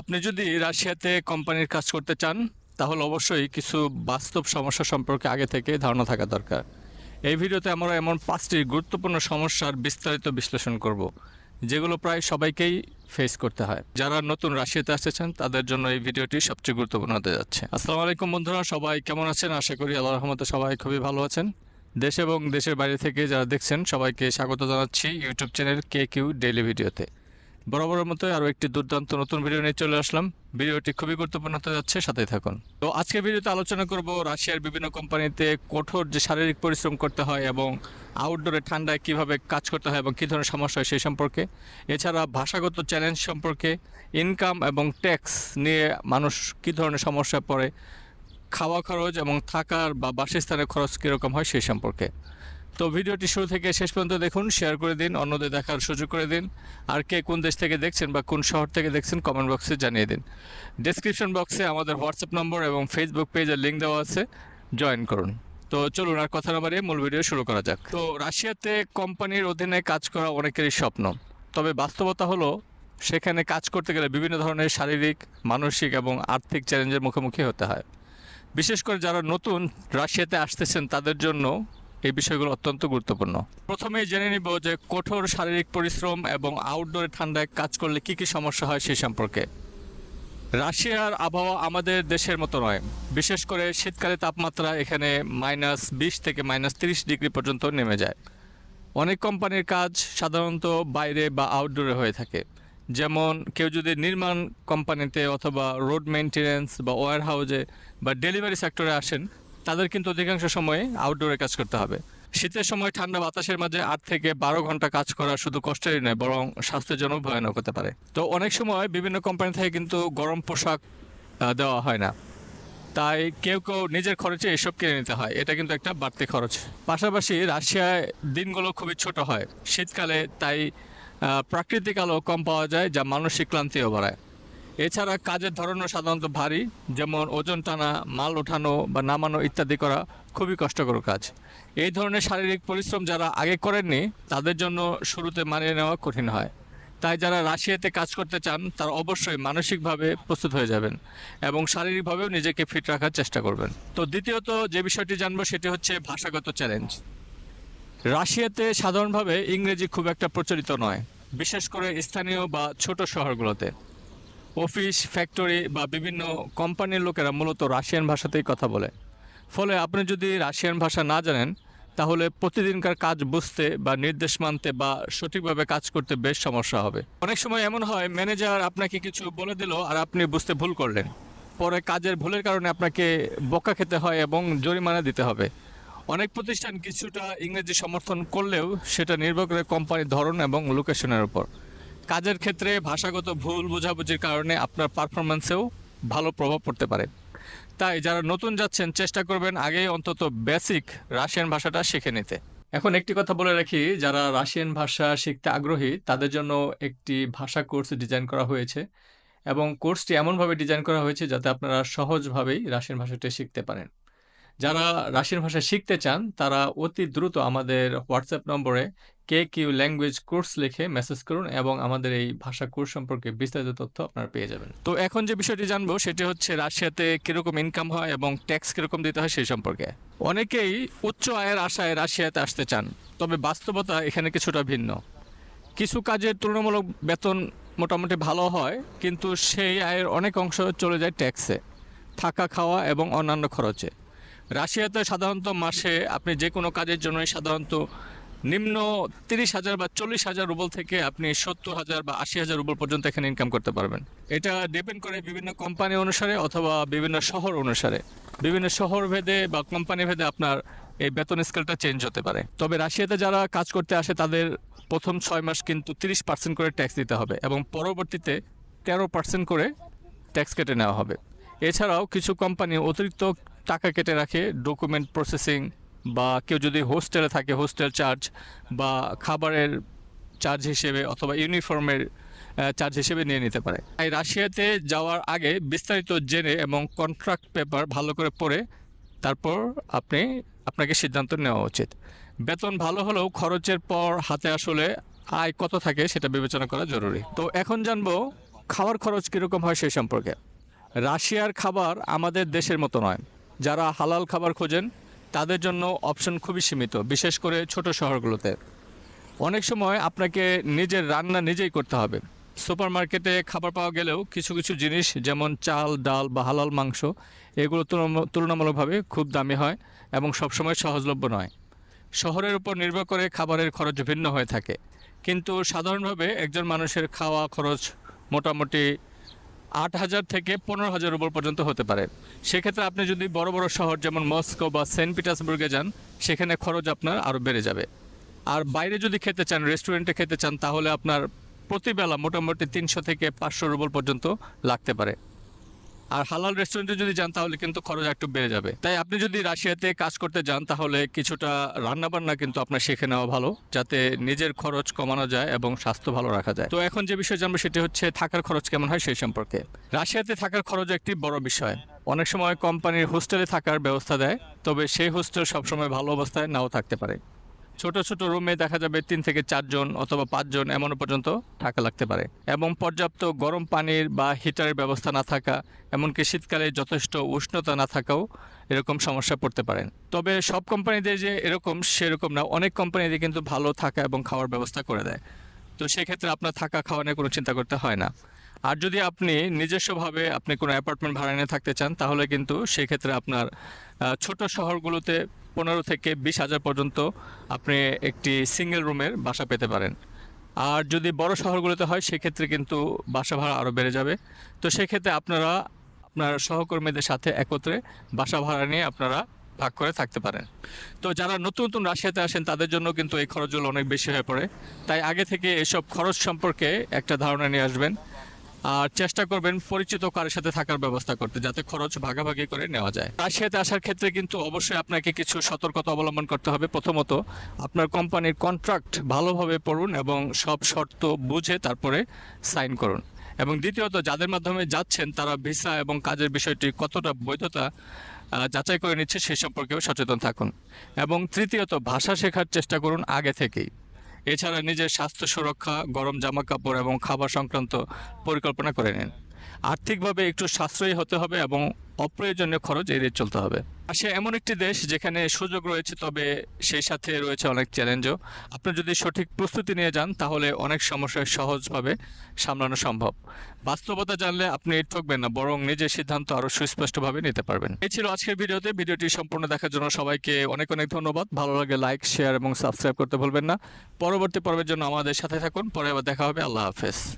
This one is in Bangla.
আপনি যদি রাশিয়াতে কোম্পানির কাজ করতে চান, তাহলে অবশ্যই কিছু বাস্তব সমস্যা সম্পর্কে আগে থেকে ধারণা থাকা দরকার। এই ভিডিওতে আমরা এমন পাঁচটি গুরুত্বপূর্ণ সমস্যার বিস্তারিত বিশ্লেষণ করব, যেগুলো প্রায় সবাইকেই ফেস করতে হয়। যারা নতুন রাশিয়াতে আসতেছেন তাদের জন্য এই ভিডিওটি সবচেয়ে গুরুত্বপূর্ণ হতে যাচ্ছে। আসসালামু আলাইকুম বন্ধুরা, সবাই কেমন আছেন? আশা করি আল্লাহ রহমতে সবাই খুবই ভালো আছেন। দেশ এবং দেশের বাইরে থেকে যারা দেখছেন, সবাইকে স্বাগত জানাচ্ছি YouTube channel K Q daily ভিডিওতে। বরাবরের মতো আরও একটি দুর্দান্ত নতুন ভিডিও নিয়ে চলে আসলাম। ভিডিওটি খুবই গুরুত্বপূর্ণ হতে যাচ্ছে সাথেই থাকুন। তো আজকের ভিডিওতে আলোচনা করব রাশিয়ার বিভিন্ন কোম্পানিতে কঠোর যে শারীরিক পরিশ্রম করতে হয় এবং আউটডোরে ঠান্ডায় কীভাবে কাজ করতে হয় এবং কী ধরনের সমস্যা হয় সেই সম্পর্কে। এছাড়া ভাষাগত চ্যালেঞ্জ সম্পর্কে ইনকাম এবং ট্যাক্স নিয়ে মানুষ কী ধরনের সমস্যায় পড়ে, খাওয়া খরচ এবং থাকার বা বাসস্থানের খরচ কীরকম হয় সেই সম্পর্কে। তো ভিডিওটি শুরু থেকে শেষ পর্যন্ত দেখুন শেয়ার করে দিন, অন্যদের দেখার সুযোগ করে দিন। আর কে কোন দেশ থেকে দেখছেন বা কোন শহর থেকে দেখছেন কমেন্ট বক্সে জানিয়ে দিন। ডেসক্রিপশন বক্সে আমাদের হোয়াটসঅ্যাপ নম্বর এবং ফেসবুক পেজের লিঙ্ক দেওয়া আছে। জয়েন করুন। তো চলুন আর কথা না বাড়িয়ে মূল ভিডিও শুরু করা যাক। তো রাশিয়াতে কোম্পানির অধীনে কাজ করা অনেকেরই স্বপ্ন। তবে বাস্তবতা হলো, সেখানে কাজ করতে গেলে বিভিন্ন ধরনের শারীরিক, মানসিক এবং আর্থিক চ্যালেঞ্জের মুখোমুখি হতে হয়। বিশেষ করে যারা নতুন রাশিয়াতে আসতেছেন, তাদের জন্য এই বিষয়গুলো অত্যন্ত গুরুত্বপূর্ণ। প্রথমেই জেনে নিব যে কঠোর শারীরিক পরিশ্রম এবং আউটডোরে ঠান্ডায় কাজ করলে কি কি সমস্যা হয় সে সম্পর্কে। রাশিয়ার আবহাওয়া আমাদের দেশের মতো নয়। বিশেষ করে শীতকালে তাপমাত্রা এখানে মাইনাস বিশ থেকে মাইনাস তিরিশ ডিগ্রি পর্যন্ত নেমে যায়। অনেক কোম্পানির কাজ সাধারণত বাইরে বা আউটডোরে হয়ে থাকে। যেমন কেউ যদি নির্মাণ কোম্পানিতে অথবা রোড মেনটেন্যান্স বা ওয়ার হাউজে বা ডেলিভারি সেক্টরে আসেন তাদের কিন্তু অধিকাংশ সময়ে আউটডোরে কাজ করতে হবে। শীতের সময় ঠান্ডা বাতাসের মাঝে আট থেকে বারো ঘণ্টা কাজ করা শুধু কষ্টেরই নয়, বরং স্বাস্থ্যের জন্য ভয়ানক হতে পারে। তো অনেক সময় বিভিন্ন কোম্পানি থেকে কিন্তু গরম পোশাক দেওয়া হয় না। তাই কেউ কেউ নিজের খরচে এসব কিনে নিতে হয়। এটা কিন্তু একটা বাড়তি খরচ। পাশাপাশি রাশিয়ায় দিনগুলো খুবই ছোট হয়। শীতকালে তাই প্রাকৃতিক আলো কম পাওয়া যায়, যা মানসিক ক্লান্তিও বাড়ায়। এছাড়া কাজের ধরনও সাধারণত ভারী, যেমন ওজন টানা, মাল ওঠানো বা নামানো ইত্যাদি করা খুবই কষ্টকর কাজ। এই ধরনের শারীরিক পরিশ্রম যারা আগে করেননি, তাদের জন্য শুরুতে মানিয়ে নেওয়া কঠিন হয়। তাই যারা রাশিয়াতে কাজ করতে চান, তারা অবশ্যই মানসিকভাবে প্রস্তুত হয়ে যাবেন এবং শারীরিকভাবেও নিজেকে ফিট রাখার চেষ্টা করবেন। তো দ্বিতীয়ত যে বিষয়টি জানব, সেটি হচ্ছে ভাষাগত চ্যালেঞ্জ। রাশিয়াতে সাধারণভাবে ইংরেজি খুব একটা প্রচলিত নয়, বিশেষ করে স্থানীয় বা ছোট শহরগুলোতে। অফিস ফ্যাক্টরি বা বিভিন্ন কোম্পানির লোকেরা মূলত রাশিয়ান ভাষাতেই কথা বলে। ফলে আপনি যদি রাশিয়ান ভাষা না জানেন, তাহলে প্রতিদিনকার কাজ বুঝতে বা নির্দেশ মানতে বা সঠিকভাবে কাজ করতে বেশ সমস্যা হবে। অনেক সময় এমন হয় ম্যানেজার আপনাকে কিছু বলে দিল আর আপনি বুঝতে ভুল করলেন। পরে কাজের ভুলের কারণে আপনাকে বকা খেতে হয় এবং জরিমানা দিতে হবে। অনেক প্রতিষ্ঠান কিছুটা ইংরেজি সমর্থন করলেও সেটা নির্ভর করে কোম্পানির ধরন এবং লোকেশনের উপর। কাজের ক্ষেত্রে ভাষাগত ভুল বোঝাবুঝির কারণে আপনার পারফরমেন্সেও ভালো প্রভাব পড়তে পারে। তাই যারা নতুন যাচ্ছেন, চেষ্টা করবেন আগেই অন্তত বেসিক রাশিয়ান ভাষাটা শিখে নিতে। এখন একটি কথা বলে রাখি, যারা রাশিয়ান ভাষা শিখতে আগ্রহী, তাদের জন্য একটি ভাষা কোর্স ডিজাইন করা হয়েছে এবং কোর্সটি এমনভাবে ডিজাইন করা হয়েছে যাতে আপনারা সহজভাবেই রাশিয়ান ভাষাটি শিখতে পারেন। যারা রাশিয়ান ভাষা শিখতে চান, তারা অতি দ্রুত আমাদের হোয়াটসঅ্যাপ নম্বরে কে কিউ ল্যাঙ্গুয়েজ কোর্স লিখে মেসেজ করুন এবং আমাদের এই ভাষা কোর্স সম্পর্কে বিস্তারিত তথ্য আপনারা পেয়ে যাবেন। তো এখন যে বিষয়টি জানব, সেটি হচ্ছে রাশিয়াতে কীরকম ইনকাম হয় এবং ট্যাক্স কীরকম দিতে হয় সেই সম্পর্কে। অনেকেই উচ্চ আয়ের আশায় রাশিয়াতে আসতে চান, তবে বাস্তবতা এখানে কিছুটা ভিন্ন। কিছু কাজের তুলনামূলক বেতন মোটামুটি ভালো হয়, কিন্তু সেই আয়ের অনেক অংশ চলে যায় ট্যাক্সে থাকা খাওয়া এবং অন্যান্য খরচে। রাশিয়াতে সাধারণত মাসে আপনি যে কোনো কাজের জন্যই সাধারণত নিম্ন তিরিশ হাজার বা চল্লিশ হাজার রুবল থেকে আপনি সত্তর হাজার বা আশি হাজার রুবল পর্যন্ত এখানে ইনকাম করতে পারবেন। এটা ডিপেন্ড করে বিভিন্ন কোম্পানি অনুসারে অথবা বিভিন্ন শহর অনুসারে। বিভিন্ন শহর ভেদে বা কোম্পানি ভেদে আপনার এই বেতন স্কেলটা চেঞ্জ হতে পারে। তবে রাশিয়াতে যারা কাজ করতে আসে, তাদের প্রথম ছয় মাস কিন্তু তিরিশ পার্সেন্ট করে ট্যাক্স দিতে হবে এবং পরবর্তীতে তেরো পার্সেন্ট করে ট্যাক্স কেটে নেওয়া হবে। এছাড়াও কিছু কোম্পানি অতিরিক্ত টাকা কেটে রাখে ডকুমেন্ট প্রসেসিং বা কেউ যদি হোস্টেলে থাকে, হোস্টেল চার্জ বা খাবারের চার্জ হিসেবে অথবা ইউনিফর্মের চার্জ হিসেবে নিয়ে নিতে পারে। তাই রাশিয়াতে যাওয়ার আগে বিস্তারিত জেনে এবং কন্ট্রাক্ট পেপার ভালো করে পড়ে তারপর আপনি, আপনাকে সিদ্ধান্ত নেওয়া উচিত। বেতন ভালো হলেও খরচের পর হাতে আসলে আয় কত থাকে সেটা বিবেচনা করা জরুরি। তো এখন জানব খাওয়ার খরচ কীরকম হয় সেই সম্পর্কে। রাশিয়ার খাবার আমাদের দেশের মতো নয়। যারা হালাল খাবার খোঁজেন, তাদের জন্য অপশন খুবই সীমিত, বিশেষ করে ছোট শহরগুলোতে। অনেক সময় আপনাকে নিজের রান্না নিজেই করতে হবে। সুপার মার্কেটে খাবার পাওয়া গেলেও কিছু কিছু জিনিস, যেমন চাল, ডাল বা হালাল মাংস, এগুলো তুলনা- তুলনামূলকভাবে খুব দামি হয় এবং সবসময় সহজলভ্য নয়। শহরের উপর নির্ভর করে খাবারের খরচ ভিন্ন হয়ে থাকে। কিন্তু সাধারণভাবে একজন মানুষের খাওয়া খরচ মোটামুটি আট হাজার থেকে পনেরো হাজার রুবল পর্যন্ত হতে পারে। সেক্ষেত্রে আপনি যদি বড় বড় শহর যেমন মস্কো বা সেন্ট পিটার্সবুর্গে যান, সেখানে খরচ আপনার আরও বেড়ে যাবে। আর বাইরে যদি খেতে চান, রেস্টুরেন্টে খেতে চান, তাহলে আপনার প্রতিবেলা মোটামুটি তিনশো থেকে পাঁচশো রুবল পর্যন্ত লাগতে পারে। আর হালাল রেস্টুরেন্টে যদি যান, তাহলে কিন্তু খরচ একটু বেড়ে যাবে। তাই আপনি যদি রাশিয়াতে কাজ করতে যান, তাহলে কিছুটা রান্নাবান্না কিন্তু আপনার শিখে নেওয়া ভালো, যাতে নিজের খরচ কমানো যায় এবং স্বাস্থ্য ভালো রাখা যায়। তো এখন যে বিষয় জানব, সেটি হচ্ছে থাকার খরচ কেমন হয় সেই সম্পর্কে। রাশিয়াতে থাকার খরচ একটি বড় বিষয়। অনেক সময় কোম্পানির হোস্টেলে থাকার ব্যবস্থা দেয়, তবে সেই হোস্টেল সবসময় ভালো অবস্থায় নাও থাকতে পারে। ছোট ছোট রুমে দেখা যাবে তিন থেকে চারজন অথবা পাঁচজন এমনও পর্যন্ত থাকা লাগতে পারে। এবং পর্যাপ্ত গরম পানির বা হিটারের ব্যবস্থা না থাকা, এমনকি শীতকালে যথেষ্ট উষ্ণতা না থাকাও এরকম সমস্যা পড়তে পারেন। তবে সব কোম্পানিদের যে এরকম, সেরকম না। অনেক কোম্পানিতে কিন্তু ভালো থাকা এবং খাওয়ার ব্যবস্থা করে দেয়। তো সেক্ষেত্রে আপনার থাকা খাওয়া নিয়ে কোনো চিন্তা করতে হয় না। আর যদি আপনি নিজস্বভাবে আপনি কোনো অ্যাপার্টমেন্ট ভাড়া নিয়ে থাকতে চান, তাহলে কিন্তু সেক্ষেত্রে আপনার ছোট শহরগুলোতে পনেরো থেকে বিশ হাজার পর্যন্ত আপনি একটি সিঙ্গেল রুমের বাসা পেতে পারেন। আর যদি বড় শহরগুলোতে হয়, সেক্ষেত্রে কিন্তু বাসা ভাড়া আরও বেড়ে যাবে। তো সেক্ষেত্রে আপনারা আপনার সহকর্মীদের সাথে একত্রে বাসা ভাড়া নিয়ে আপনারা ভাগ করে থাকতে পারেন। তো যারা নতুন নতুন রাশিয়াতে আসেন, তাদের জন্য কিন্তু এই খরচগুলো অনেক বেশি হয়ে পড়ে। তাই আগে থেকে এসব খরচ সম্পর্কে একটা ধারণা নিয়ে আসবেন। আর চেষ্টা করবেন পরিচিত কারের সাথে থাকার ব্যবস্থা করতে, যাতে খরচ ভাগাভাগি করে নেওয়া যায়। রাশিয়াতে আসার ক্ষেত্রে কিন্তু অবশ্যই আপনাকে কিছু সতর্কতা অবলম্বন করতে হবে। প্রথমত, আপনার কোম্পানির কন্ট্রাক্ট ভালোভাবে পড়ুন এবং সব শর্ত বুঝে তারপরে সাইন করুন। এবং দ্বিতীয়ত, যাদের মাধ্যমে যাচ্ছেন, তারা ভিসা এবং কাজের বিষয়টি কতটা বৈধতা যাচাই করে নিচ্ছে সে সম্পর্কেও সচেতন থাকুন। এবং তৃতীয়ত, ভাষা শেখার চেষ্টা করুন আগে থেকেই। এছাড়া নিজের স্বাস্থ্য সুরক্ষা, গরম জামা কাপড় এবং খাবার সংক্রান্ত পরিকল্পনা করে নিন। আর্থিকভাবে একটু সাশ্রয়ী হতে হবে এবং অপ্রয়োজনীয় খরচ এড়িয়ে চলতে হবে। আসে এমন একটি দেশ যেখানে সুযোগ রয়েছে, তবে সেই সাথে রয়েছে অনেক চ্যালেঞ্জও। আপনি যদি সঠিক প্রস্তুতি নিয়ে যান, তাহলে অনেক সমস্যায় সহজভাবে সামলানো সম্ভব। বাস্তবতা জানলে আপনি ঠকবেন না, বরং নিজের সিদ্ধান্ত আরও সুস্পষ্টভাবে নিতে পারবেন। এই ছিল আজকের ভিডিওতে। ভিডিওটি সম্পূর্ণ দেখার জন্য সবাইকে অনেক অনেক ধন্যবাদ। ভালো লাগে লাইক, শেয়ার এবং সাবস্ক্রাইব করতে ভুলবেন না। পরবর্তী পর্বের জন্য আমাদের সাথে থাকুন। পরে আবার দেখা হবে। আল্লাহ হাফেজ।